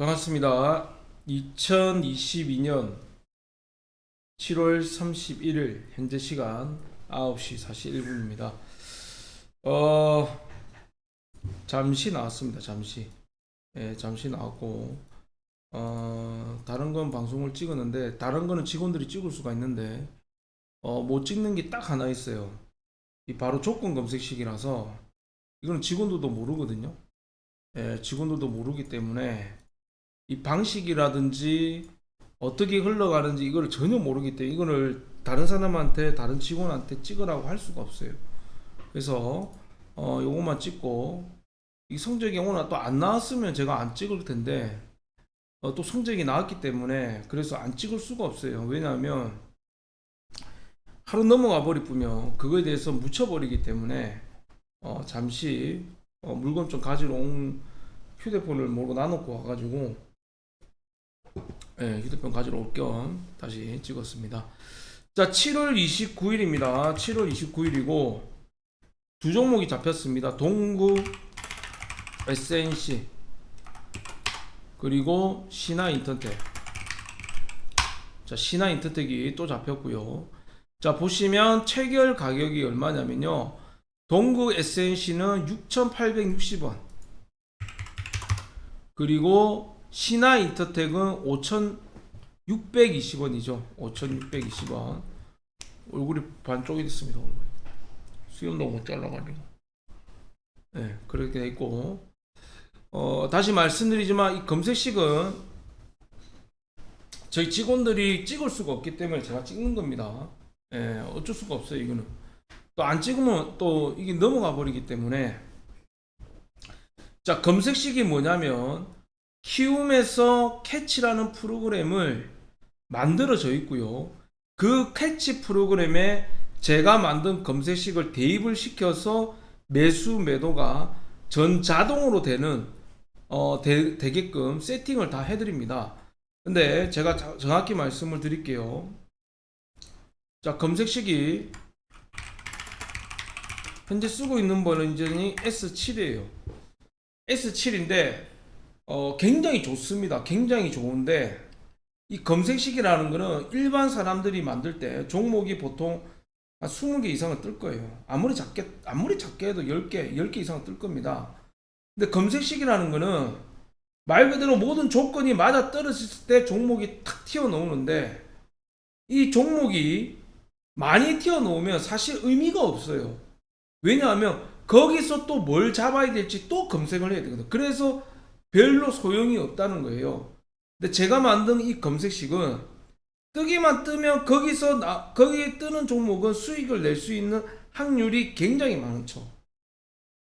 반갑습니다. 2022년 7월 31일 현재 시간 9시 41분입니다. 어 잠시 나왔습니다. 잠시. 예, 잠시 나왔고 어 다른 건 방송을 찍었는데 다른 거는 직원들이 찍을 수가 있는데 어 못 찍는 게 딱 하나 있어요. 이 바로 조건 검색식이라서 이거는 직원들도 모르거든요. 예, 직원들도 모르기 때문에 이 방식이라든지 어떻게 흘러가는지 이걸 전혀 모르기 때문에 이거를 다른 사람한테 다른 직원한테 찍으라고 할 수가 없어요. 그래서 어 요것만 찍고 이 성적이 오늘 또안 나왔으면 제가 안 찍을 텐데 어, 또 성적이 나왔기 때문에 그래서 안 찍을 수가 없어요. 왜냐하면 하루 넘어가 버리면 그거에 대해서 묻혀버리기 때문에 어, 잠시 어, 물건 좀 가지러 온 휴대폰을 모르고 나놓고 와가지고 예, 휴대폰 가지러 올 겸 다시 찍었습니다. 자, 7월 29일입니다. 7월 29일이고 두 종목이 잡혔습니다. 동구 SNC 그리고 신화 인터텍. 자, 신화 인터텍이 또 잡혔고요. 자, 보시면 체결 가격이 얼마냐면요. 동구 SNC는 6,860원. 그리고 신화 인터텍은 5,620원이죠. 5,620원. 얼굴이 반쪽이 됐습니다. 수염도 못 잘라가지고. 네, 그렇게 돼 있고. 어, 다시 말씀드리지만 이 검색식은 저희 직원들이 찍을 수가 없기 때문에 제가 찍는 겁니다. 예, 어쩔 수가 없어요, 이거는. 또 안 찍으면 또 이게 넘어가 버리기 때문에 자 검색식이 뭐냐면 키움에서 캐치라는 프로그램을 만들어져 있고요. 그 캐치 프로그램에 제가 만든 검색식을 대입을 시켜서 매수 매도가 전 자동으로 되는 어 되, 되게끔 세팅을 다 해드립니다. 근데 제가 자- 정확히 말씀을 드릴게요. 자 검색식이 현재 쓰고 있는 버전이 S7이에요. S7인데 어, 굉장히 좋습니다. 굉장히 좋은데 이 검색식이라는 거는 일반 사람들이 만들 때 종목이 보통 한 20개 이상은 뜰 거예요. 아무리 작게 아무리 작게 해도 10개, 10개 이상은 뜰 겁니다. 근데 검색식이라는 거는 말 그대로 모든 조건이 맞아 떨어졌을 때 종목이 탁 튀어나오는데 이 종목이 많이 튀어나오면 사실 의미가 없어요. 왜냐하면 거기서 또 뭘 잡아야 될지 또 검색을 해야 되거든. 그래서 별로 소용이 없다는 거예요. 근데 제가 만든 이 검색식은 뜨기만 뜨면 거기서 나, 거기에 뜨는 종목은 수익을 낼 수 있는 확률이 굉장히 많죠.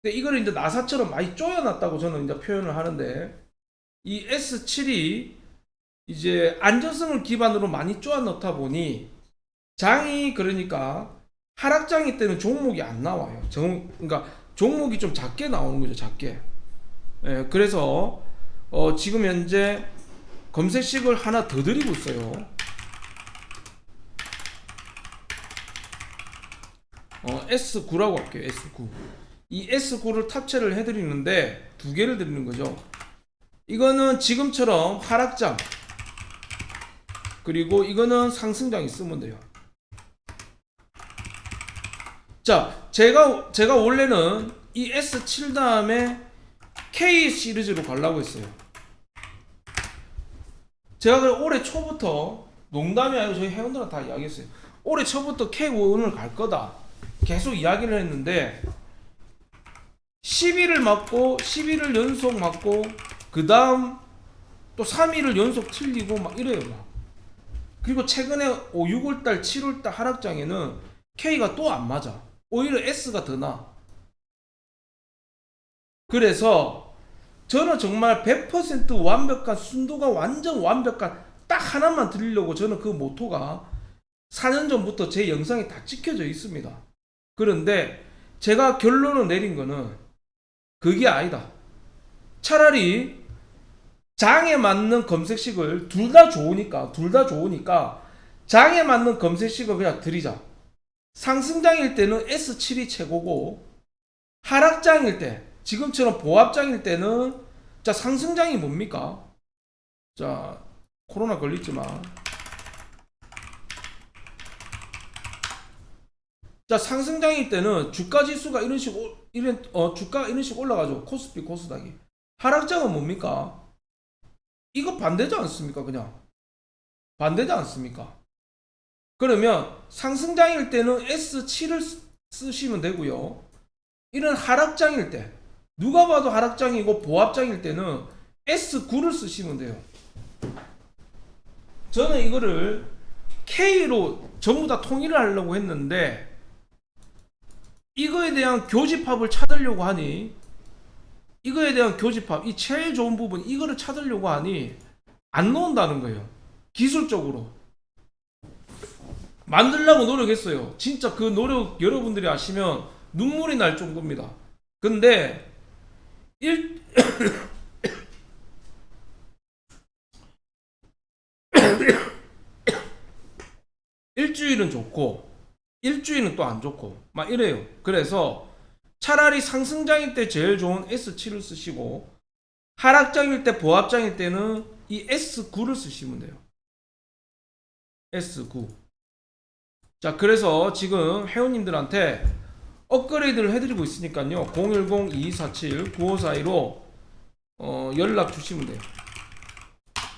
근데 이걸 이제 나사처럼 많이 쪼여놨다고 저는 이제 표현을 하는데 이 S7이 이제 안전성을 기반으로 많이 쪼아 넣다 보니 장이 그러니까 하락장일 때는 종목이 안 나와요. 정, 그러니까 종목이 좀 작게 나오는 거죠, 작게. 예, 그래서 어, 지금 현재 검색식을 하나 더 드리고 있어요. 어, S9라고 할게요, S9. 이 S9를 탑재를 해드리는데 두 개를 드리는 거죠. 이거는 지금처럼 하락장 그리고 이거는 상승장 있으면 돼요. 자, 제가 제가 원래는 이 S7 다음에 K 시리즈로 가려고 했어요. 제가 그 올해 초부터 농담이 아니고 저희 회원들한테 다 이야기했어요. 올해 초부터 K1을 갈 거다. 계속 이야기를 했는데 10일을 맞고 11을 연속 맞고 그 다음 또 3일을 연속 틀리고 막 이래요. 막. 그리고 최근에 5, 6월달, 7월달 하락장에는 K가 또 안 맞아. 오히려 S가 더 나. 그래서 저는 정말 100% 완벽한 순도가 완전 완벽한 딱 하나만 드리려고 저는 그 모토가 4년 전부터 제 영상에 다 찍혀져 있습니다. 그런데 제가 결론을 내린 거는 그게 아니다. 차라리 장에 맞는 검색식을 둘 다 좋으니까 둘 다 좋으니까 장에 맞는 검색식을 그냥 드리자. 상승장일 때는 S7이 최고고 하락장일 때 지금처럼 보합장일 때는 자 상승장이 뭡니까? 자 코로나 걸리지만 자 상승장일 때는 주가 지수가 이런 식 오- 이런 어 주가 이런 식 올라가죠 코스피 코스닥이. 하락장은 뭡니까? 이거 반대지 않습니까 그냥? 반대지 않습니까? 그러면 상승장일 때는 S7을 쓰시면 되고요. 이런 하락장일 때 누가 봐도 하락장이고 보합장일 때는 S9를 쓰시면 돼요. 저는 이거를 K로 전부 다 통일을 하려고 했는데 이거에 대한 교집합을 찾으려고 하니 이거에 대한 교집합 이 제일 좋은 부분 이거를 찾으려고 하니 안 나온다는 거예요. 기술적으로. 만들려고 노력했어요. 진짜 그 노력 여러분들이 아시면 눈물이 날 정도입니다. 근데 일 일주일은 좋고 일주일은 또 안 좋고 막 이래요. 그래서 차라리 상승장일 때 제일 좋은 S7을 쓰시고 하락장일 때 보합장일 때는 이 S9를 쓰시면 돼요. S9. 자, 그래서 지금 회원님들한테 업그레이드를 해드리고 있으니까요. 010-2247-9542로 어, 연락 주시면 돼요.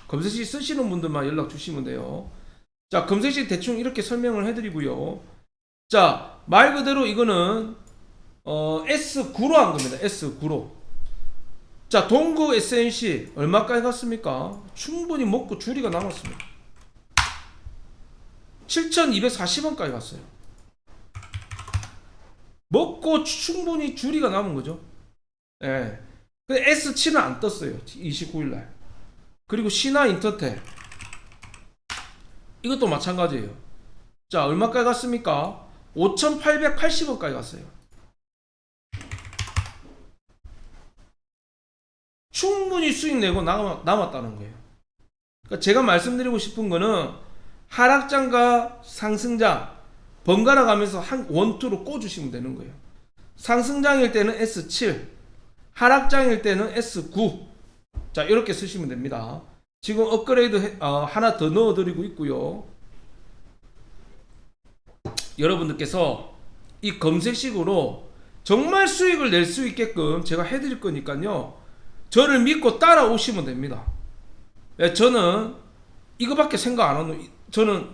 검색시 쓰시는 분들만 연락 주시면 돼요. 자, 검색시 대충 이렇게 설명을 해드리고요. 자, 말 그대로 이거는 어, S9로 한 겁니다. S9로. 자, 동구 SNC 얼마까지 갔습니까? 충분히 먹고 줄이가 남았습니다. 7,240원까지 갔어요. 먹고 충분히 줄이가 남은 거죠. 예. 근데 S7은 안 떴어요. 29일 날. 그리고 신화 인터텍 이것도 마찬가지예요. 자, 얼마까지 갔습니까? 5,880원까지 갔어요. 충분히 수익 내고 남, 남았다는 거예요. 그러니까 제가 말씀드리고 싶은 거는 하락장과 상승장 번갈아 가면서 한 원투로 꽂으시면 되는 거예요. 상승장일 때는 S7, 하락장일 때는 S9. 자, 이렇게 쓰시면 됩니다. 지금 업그레이드 해- 어, 하나 더 넣어 드리고 있고요. 여러분들께서 이 검색식으로 정말 수익을 낼 수 있게끔 제가 해 드릴 거니까요. 저를 믿고 따라오시면 됩니다. 예, 저는 이거밖에 생각 안 하는 저는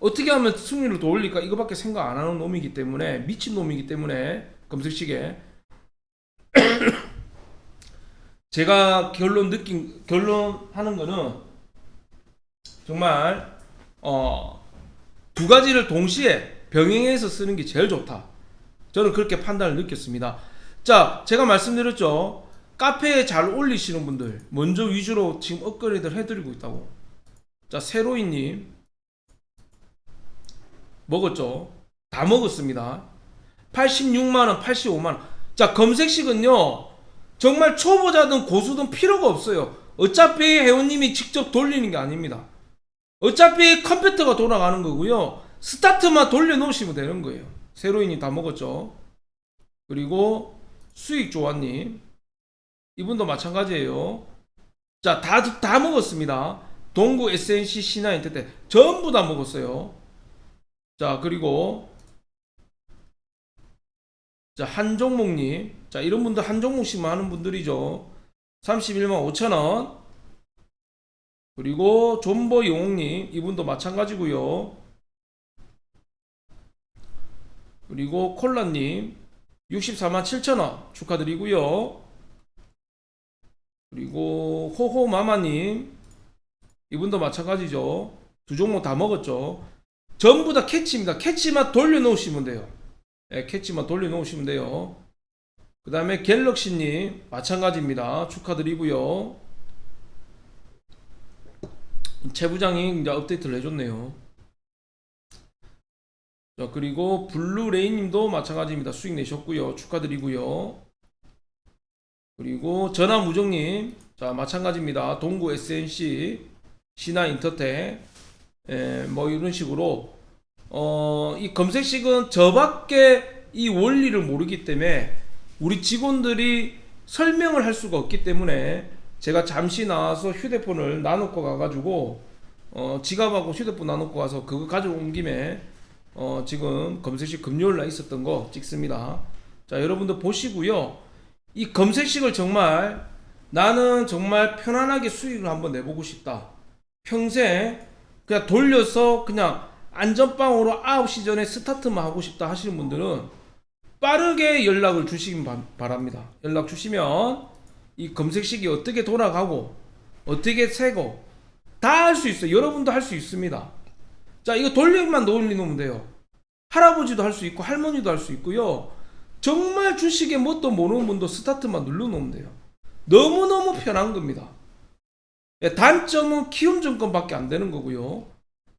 어떻게 하면 승률을 더 올릴까 이거밖에 생각 안 하는 놈이기 때문에 미친 놈이기 때문에 검색식에 제가 결론 느낀 결론 하는 거는 정말 어, 두 가지를 동시에 병행해서 쓰는 게 제일 좋다. 저는 그렇게 판단을 느꼈습니다. 자, 제가 말씀드렸죠. 카페에 잘 올리시는 분들 먼저 위주로 지금 업그레이드를 해드리고 있다고. 자, 세로이님 먹었죠? 다 먹었습니다. 86만원, 85만원. 자, 검색식은요, 정말 초보자든 고수든 필요가 없어요. 어차피 회원님이 직접 돌리는 게 아닙니다. 어차피 컴퓨터가 돌아가는 거고요. 스타트만 돌려놓으시면 되는 거예요. 세로인이 다 먹었죠. 그리고 수익 조아님. 이분도 마찬가지예요. 자, 다, 다 먹었습니다. 동구 SNC 신화 인터넷 전부 다 먹었어요. 자, 그리고 자, 한 종목님. 자, 이런 분들 한 종목씩만 하는 분들이죠. 31만 5천원. 그리고 존버 용님. 이분도 마찬가지고요 그리고 콜라님. 64만 7천원. 축하드리고요 그리고 호호마마님. 이분도 마찬가지죠. 두 종목 다 먹었죠. 전부 다 캐치입니다. 캐치만 돌려놓으시면 돼요. 예, 캐치만 돌려놓으시면 돼요. 그 다음에 갤럭시님 마찬가지입니다. 축하드리고요. 최 부장이 이제 업데이트를 해줬네요. 자 그리고 블루레인님도 마찬가지입니다. 수익 내셨고요. 축하드리고요. 그리고 전화무정님 자 마찬가지입니다. 동구 SNC 신화 인터텍 에, 뭐 이런 식으로 어, 이 검색식은 저밖에 이 원리를 모르기 때문에 우리 직원들이 설명을 할 수가 없기 때문에 제가 잠시 나와서 휴대폰을 나놓고 가가지고 어, 지갑하고 휴대폰 나놓고 가서 그거 가져온 김에 어, 지금 검색식 금요일 날 있었던 거 찍습니다. 자 여러분들 보시고요. 이 검색식을 정말 나는 정말 편안하게 수익을 한번 내보고 싶다. 평생 그냥 돌려서 그냥 안전빵으로 9시 전에 스타트만 하고 싶다 하시는 분들은 빠르게 연락을 주시기 바- 바랍니다. 연락 주시면 이 검색식이 어떻게 돌아가고 어떻게 세고 다 할 수 있어요. 여러분도 할 수 있습니다. 자, 이거 돌리기만 돌리면 돼요. 할아버지도 할 수 있고 할머니도 할 수 있고요. 정말 주식에 뭣도 모르는 분도 스타트만 눌러놓으면 돼요. 너무너무 편한 겁니다. 예, 단점은 키움 증권밖에 안 되는 거고요.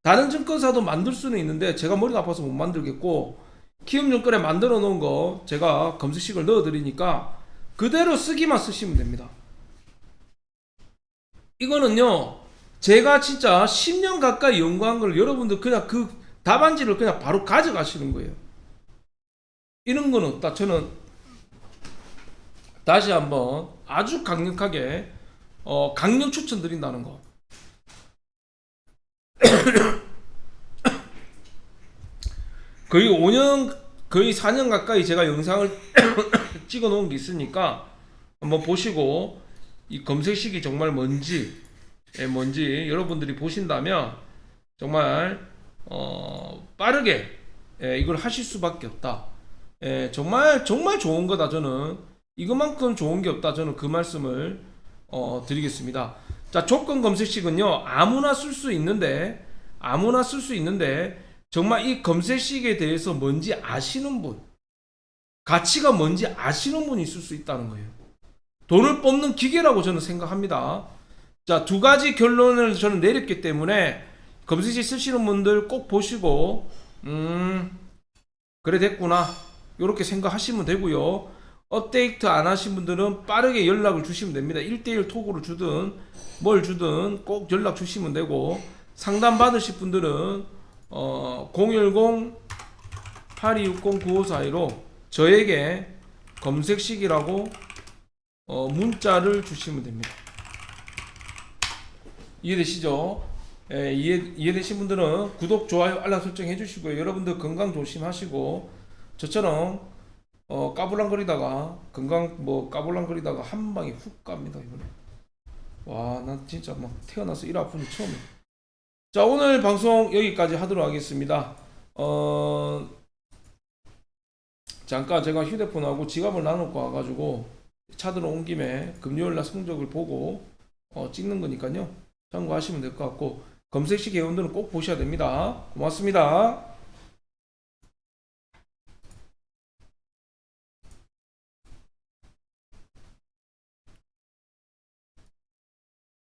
다른 증권사도 만들 수는 있는데 제가 머리가 아파서 못 만들겠고 키움 증권에 만들어 놓은 거 제가 검색식을 넣어 드리니까 그대로 쓰기만 쓰시면 됩니다. 이거는요. 제가 진짜 10년 가까이 연구한 걸 여러분들 그냥 그 답안지를 그냥 바로 가져가시는 거예요. 이런 건 없다. 저는 다시 한번 아주 강력하게 어, 강력 추천드린다는 거. 거의 5년, 거의 4년 가까이 제가 영상을 찍어 놓은 게 있으니까 한번 보시고 이 검색식이 정말 뭔지, 예, 뭔지 여러분들이 보신다면 정말 어, 빠르게 예, 이걸 하실 수밖에 없다. 예, 정말 정말 좋은 거다 저는 이것만큼 좋은 게 없다 저는 그 말씀을 어, 드리겠습니다. 자 조건 검색식은요 아무나 쓸 수 있는데 아무나 쓸 수 있는데 정말 이 검색식에 대해서 뭔지 아시는 분 가치가 뭔지 아시는 분이 있을 수 있다는 거예요. 돈을 뽑는 기계라고 저는 생각합니다. 자 두 가지 결론을 저는 내렸기 때문에 검색식 쓰시는 분들 꼭 보시고 음 그래 됐구나 이렇게 생각하시면 되고요. 업데이트 안 하신 분들은 빠르게 연락을 주시면 됩니다. 1대1 톡으로 주든 뭘 주든 꼭 연락 주시면 되고 상담 받으실 분들은 어, 010 8260 9542로 저에게 검색식이라고 어, 문자를 주시면 됩니다. 이해되시죠? 예, 이해, 이해되신 분들은 구독, 좋아요, 알람 설정 해주시고요. 여러분들 건강 조심하시고 저처럼 어, 까불랑거리다가 건강 뭐 까불랑거리다가 한 방에 훅 갑니다 이번에. 와, 난 진짜 막 태어나서 일 아픈 게 처음이야. 자, 오늘 방송 여기까지 하도록 하겠습니다. 어, 잠깐 제가 휴대폰하고 지갑을 나놓고 와가지고 차 들어 온 김에 금요일날 성적을 보고 어, 찍는 거니까요. 참고하시면 될 것 같고 검색식 회원들은 꼭 보셔야 됩니다. 고맙습니다.